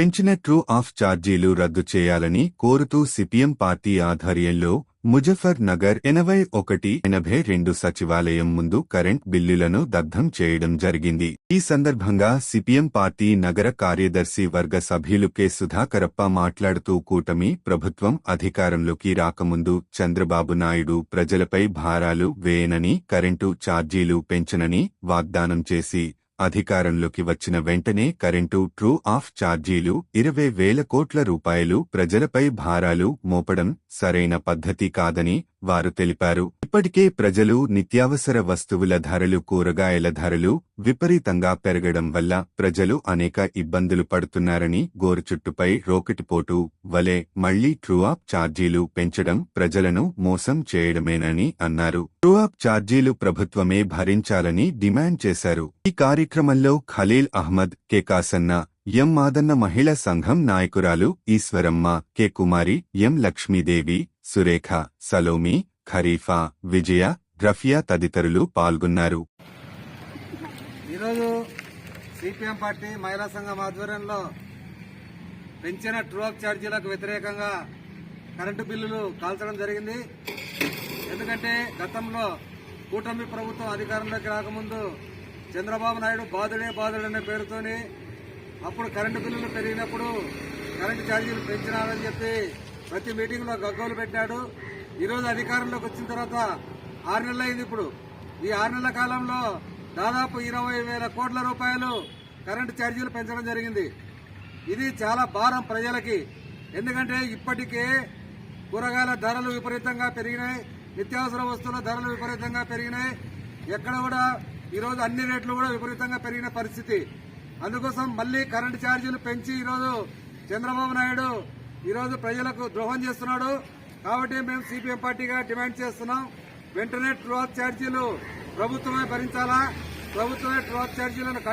పెంచిన true of ఛార్జీలు రద్దు చేయాలని కోరుతూ సిపిఎం పార్టీ ఆధ్వర్యంలో ముజఫర్ నగర్ ఎనభై ఒకటి ఎనభై రెండు సచివాలయం ముందు కరెంట్ బిల్లులను దగ్ధం చేయడం జరిగింది. ఈ సందర్భంగా సిపిఎం పార్టీ నగర కార్యదర్శి వర్గ సభ్యులు కె. సుధాకరప్ప మాట్లాడుతూ కూటమి ప్రభుత్వం అధికారంలోకి రాకముందు చంద్రబాబు నాయుడు ప్రజలపై భారాలు వేయనని కరెంటు ఛార్జీలు పెంచనని వాగ్దానం చేసి అధికారంలోకి వచ్చిన వెంటనే కరెంటు ట్రూ ఆఫ్ ఛార్జీలు ఇరవై వేల కోట్ల రూపాయలు ప్రజలపై భారాలు మోపడం సరైన పద్ధతి కాదని వారు తెలిపారు. ఇప్పటికే ప్రజలు నిత్యావసర వస్తువుల ధరలు కూరగాయల ధరలు విపరీతంగా పెరగడం వల్ల ప్రజలు అనేక ఇబ్బందులు పడుతున్నారని గోరుచుట్టుపై రోకటిపోటు వలె మళ్ళీ ట్రూఆప్ ఛార్జీలు పెంచడం ప్రజలను మోసం చేయడమేనని అన్నారు. ట్రూఆప్ ఛార్జీలు ప్రభుత్వమే భరించాలని డిమాండ్ చేశారు. ఈ కార్యక్రమంలో ఖలీల్ అహ్మద్ కె కాసన్న ఎం మాదన్న మహిళా సంఘం నాయకురాలు ఈశ్వరమ్మ కె కుమారి ఎం లక్ష్మీదేవి సురేఖ సలోమి ఖరీఫా విజయ రఫియా తదితరులు పాల్గొన్నారు. ఈరోజు సిపిఎం పార్టీ మహిళా సంఘం ఆధ్వర్యంలో పెంచిన ట్రూఅప్ ఛార్జీలకు వ్యతిరేకంగా కరెంటు బిల్లులు కాల్చడం జరిగింది. ఎందుకంటే గతంలో కూటమి ప్రభుత్వం అధికారంలోకి రాకముందు చంద్రబాబు నాయుడు బాధుడే బాధుడు అనే పేరుతోని అప్పుడు కరెంటు బిల్లులు పెరిగినప్పుడు కరెంటు ఛార్జీలు పెంచినారని చెప్పి ప్రతి మీటింగ్లో గగ్గోలు పెట్టాడు. ఈరోజు అధికారంలోకి వచ్చిన తర్వాత ఆరు నెలలు అయింది ఇప్పుడు. ఈ ఆరు నెలల కాలంలో దాదాపు ఇరవై వేల కోట్ల రూపాయలు కరెంటు ఛార్జీలు పెంచడం జరిగింది. ఇది చాలా భారం ప్రజలకి. ఎందుకంటే ఇప్పటికే కూరగాయల ధరలు విపరీతంగా పెరిగినాయి. నిత్యావసర వస్తువుల ధరలు విపరీతంగా పెరిగినాయి. ఎక్కడ కూడా ఈరోజు అన్ని రేట్లు కూడా విపరీతంగా పెరిగిన పరిస్థితి. అందుకోసం మళ్ళీ కరెంటు ఛార్జీలు పెంచి ఈరోజు చంద్రబాబు నాయుడు ఈరోజు ప్రజలకు ద్రోహం చేస్తున్నాడు. కాబట్టి మేము సిపిఎం పార్టీగా డిమాండ్ చేస్తున్నాం. వెంటనే ట్రోత్ ఛార్జీలు ప్రభుత్వమే భరించాలా? ప్రభుత్వమే ట్రోత్ ఛార్జీలను